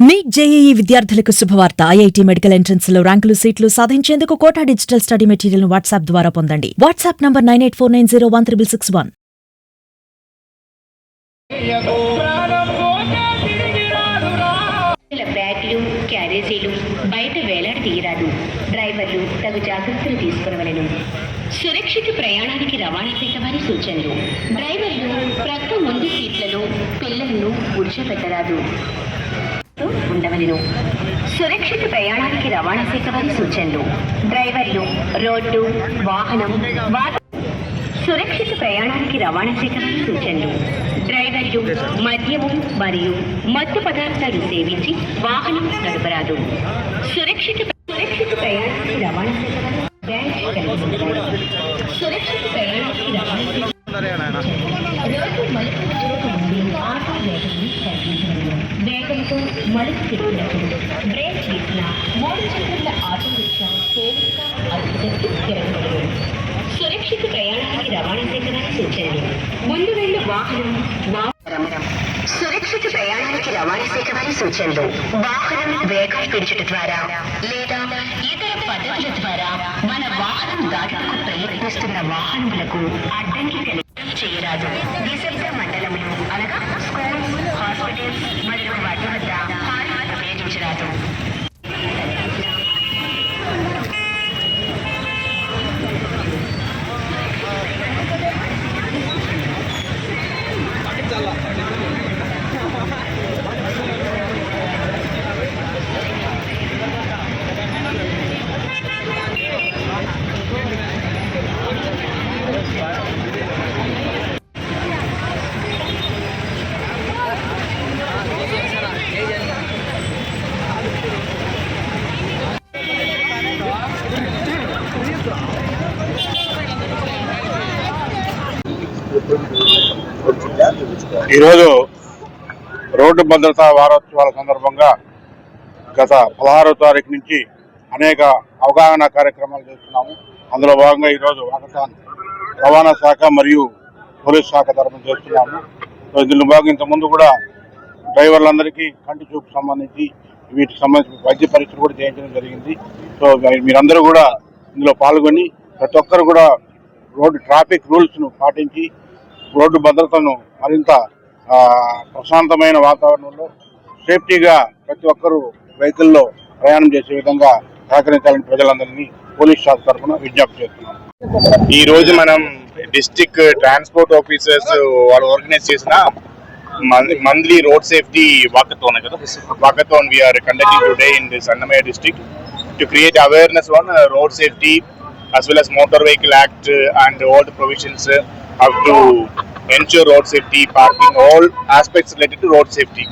Neat JEE విద్యార్థులకు శుభవార్త. IIT medical ఎంట్రన్స్లో ర్యాంకులు సీట్లు సాధించేందుకు Kota digital study material WhatsApp ద్వారా పొందండి. WhatsApp number nine eight four nine zero one triple six one. బ్యాగ్లు క్యారేజీలు బయట వేలాడి డ్రైవర్లు తగు జాగ్రత్తలు తీసుకునవలెను సురక్షిత ప్రయాణానికి రవాణా శాఖ వారి సూచనలు. డ్రైవర్లు ప్రక్క ముందు సీట్లలో పిల్లలను కూర్చోబెట్టరాదు ఉండవలను. సురక్షిత ప్రయాణానికి రవాణా శాఖ వారి సూచనలు. డ్రైవర్లు రోడ్డు వాహనం సురక్షిత ప్రయాణానికి రవాణా శాఖ వారి సూచనలు. డ్రైవర్లు మద్యము మరియు మత్తు పదార్థాలు సేవించి వాహనం నడపరాదు. సురక్షిత సురక్షిత ప్రయాణానికి రవాణా సురక్షిత ప్రయాణానికి రవాణా రోడ్డు మలుపు ఆటో వేగం వేగంతో మలుపు తిరిగినప్పుడు బ్రేక్ వేసిన మూడు చక్రాల ఆటో రిక్షా తేలిక అదుపుతట్టు తిరగలేదు సురక్షిత ప్రయాణానికి రవాణా శాఖ సూచనలు. ముందు వెళ్ళు వాహనం సురక్షిత ప్రయాణానికి రవాణా శాఖ వారి సూచనలు. వాహనం వేగం పెంచుట ద్వారా లేదా ఇతర పద్ధతుల ద్వారా మన వాహనం దాటకు ప్రయత్నిస్తున్న వాహనములకు అడ్డంకి చేయరాదు నిశ్శబ్ద మండలంలో అనగా స్కూల్ హాస్పిటల్స్ మరియు వాటి వద్ద ఈరోజు రోడ్డు భద్రతా వారోత్సవాల సందర్భంగా గత పదహారో తారీఖు నుంచి అనేక అవగాహన కార్యక్రమాలు చేస్తున్నాము. అందులో భాగంగా ఈరోజు వాకథాన్ రవాణా శాఖ మరియు పోలీస్ శాఖ తరఫున చేస్తున్నాము. సో ఇందులో భాగంగా ఇంతకుముందు కూడా డ్రైవర్లందరికీ కంటి చూపు సంబంధించి వీటికి సంబంధించిన వైద్య పరీక్షలు కూడా చేయించడం జరిగింది. సో మీరందరూ కూడా ఇందులో పాల్గొని ప్రతి ఒక్కరు కూడా రోడ్డు ట్రాఫిక్ రూల్స్ను పాటించి రోడ్డు భద్రతను మరింత ప్రశాంతమైన వాతావరణంలో సేఫ్టీగా ప్రతి ఒక్కరూ వెహికల్లో ప్రయాణం చేసే విధంగా సహకరించాలని ప్రజలందరినీ పోలీస్ శాఖ తరఫున విజ్ఞప్తి చేస్తున్నాం. ఈ రోజు మనం డిస్టిక్ ట్రాన్స్పోర్ట్ ఆఫీసర్స్ వాళ్ళు ఆర్గనైజ్ చేసిన మంత్లీ రోడ్ సేఫ్టీ వాకథాన్ కదా? Walkathon we're conducting today in this Annamayya district to create awareness on road safety as well as motor vehicle act uh, and all the provisions how to ensure road safety parking all aspects related to road safety.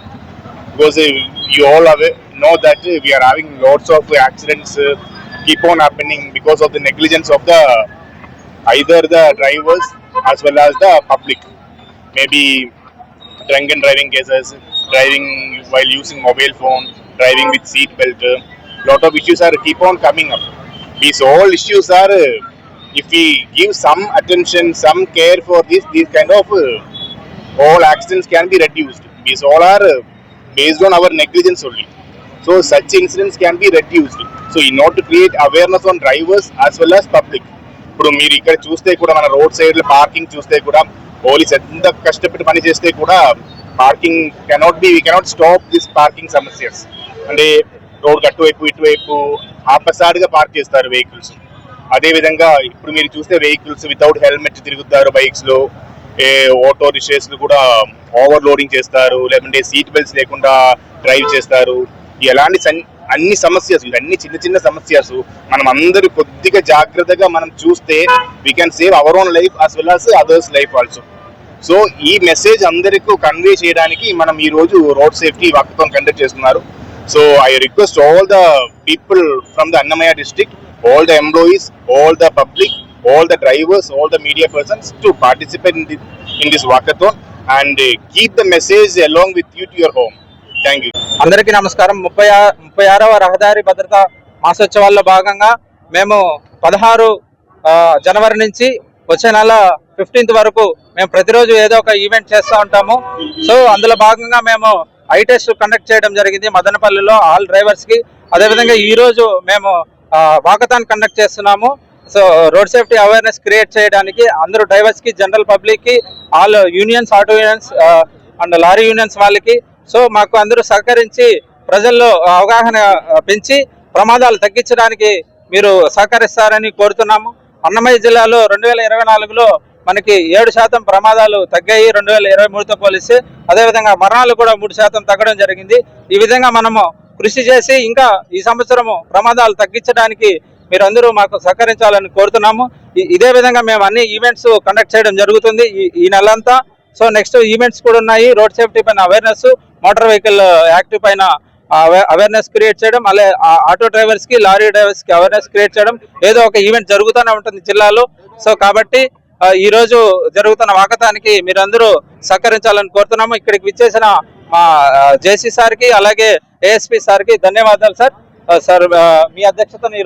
Because uh, you all aware, know that uh, we are having lots of accidents uh, keep on happening because of the negligence of the either the drivers as well as the public. Maybe drunk and driving cases driving while using mobile phone driving with seat belt uh, lot of issues are keep on coming up. These all issues are uh, if we give some attention some care for this these kind of uh, all accidents can be reduced these all are uh, based on our negligence only so such incidents can be reduced so in order to create awareness on drivers as well as public ఇప్పుడు మీరు ఇక్కడ చూస్తే కూడా మన road సైడ్లో parking చూస్తే కూడా police ఎంత కష్టపడి పని చేస్తే కూడా parking cannot be we cannot stop this parking సమస్యస్ అంటే రోడ్ అటువైపు ఇటువైపు ఆపసారిగా పార్క్ చేస్తారు వెహికల్స్ అదే విధంగా ఇప్పుడు మీరు చూస్తే వెహికల్స్ వితౌట్ హెల్మెట్ తిరుగుతారు బైక్స్లో. ఏ ఆటో రిక్షాస్లు కూడా ఓవర్ లోడింగ్ చేస్తారు. లేకుంటే సీట్ బెల్ట్స్ లేకుండా డ్రైవ్ చేస్తారు. ఎలాంటి అన్ని సమస్యస్ ఇవన్నీ చిన్న చిన్న సమస్యస్ మనం అందరూ కొద్దిగా జాగ్రత్తగా మనం చూస్తే we can save our own life as well as others life also so ఈ మెసేజ్ అందరికీ కన్వే చేయడానికి మనం ఈ రోజు రోడ్ సేఫ్టీ వాకథాన్ కండక్ట్ చేస్తున్నారు. So I request all the people from the Annamayya district all the employees, all the public all the drivers all the media persons to participate in the, in this walkathon and uh, keep the message along with you to thank you అందరికీ నమస్కారం ముప్పై ముప్పై ఆరవ రహదారి భద్రత మాసోత్సవాల్లో భాగంగా మేము పదహారు జనవరి నుంచి వచ్చే నెల ఫిఫ్టీన్త్ వరకు మేము ప్రతిరోజు ఏదో ఒక ఈవెంట్ చేస్తూ ఉంటాము సో అందులో భాగంగా మేము ఐ టెస్ట్ కండక్ట్ చేయడం జరిగింది మదనపల్లిలో ఆల్ డ్రైవర్స్కి అదేవిధంగా ఈరోజు మేము వాకథాన్ కండక్ట్ చేస్తున్నాము. So road safety awareness create చేయడానికి అందరూ డ్రైవర్స్కి జనరల్ పబ్లిక్కి all unions auto unions and lorry unions వాళ్ళకి. సో మాకు అందరూ సహకరించి ప్రజల్లో అవగాహన పెంచి ప్రమాదాలు తగ్గించడానికి మీరు సహకరిస్తారని కోరుతున్నాము. అన్నమయ్య జిల్లాలో రెండు వేల ఇరవై నాలుగులో మనకి ఏడు శాతం ప్రమాదాలు తగ్గాయి రెండు వేల ఇరవై మూడుతో పోలిస్తే. అదేవిధంగా మరణాలు కూడా మూడు శాతం తగ్గడం జరిగింది. ఈ విధంగా మనము కృషి చేసి ఇంకా ఈ సంవత్సరము ప్రమాదాలు తగ్గించడానికి మీరందరూ మాకు సహకరించాలని కోరుతున్నాము. ఇదే విధంగా మేము అన్ని ఈవెంట్స్ కండక్ట్ చేయడం జరుగుతుంది ఈ ఈ నెలంతా. సో నెక్స్ట్ ఈవెంట్స్ కూడా ఉన్నాయి. రోడ్ సేఫ్టీ పైన అవేర్నెస్ మోటార్ వెహికల్ యాక్ట్ పైన అవేర్నెస్ క్రియేట్ చేయడం అలాగే ఆటో డ్రైవర్స్కి లారీ డ్రైవర్స్కి అవేర్నెస్ క్రియేట్ చేయడం. ఏదో ఒక ఈవెంట్ జరుగుతూనే ఉంటుంది జిల్లాలో. సో కాబట్టి ఈరోజు ఈ రోజు జరుగుతున్న వాకతానికి మీరందరూ సహకరించాలని కోరుతున్నాము. ఇక్కడికి విచ్చేసిన మా జేసీ సార్కి అలాగే ఏఎస్పీ సార్కి ధన్యవాదాలు సార్. సార్ మీ అధ్యక్షతను ఈరోజు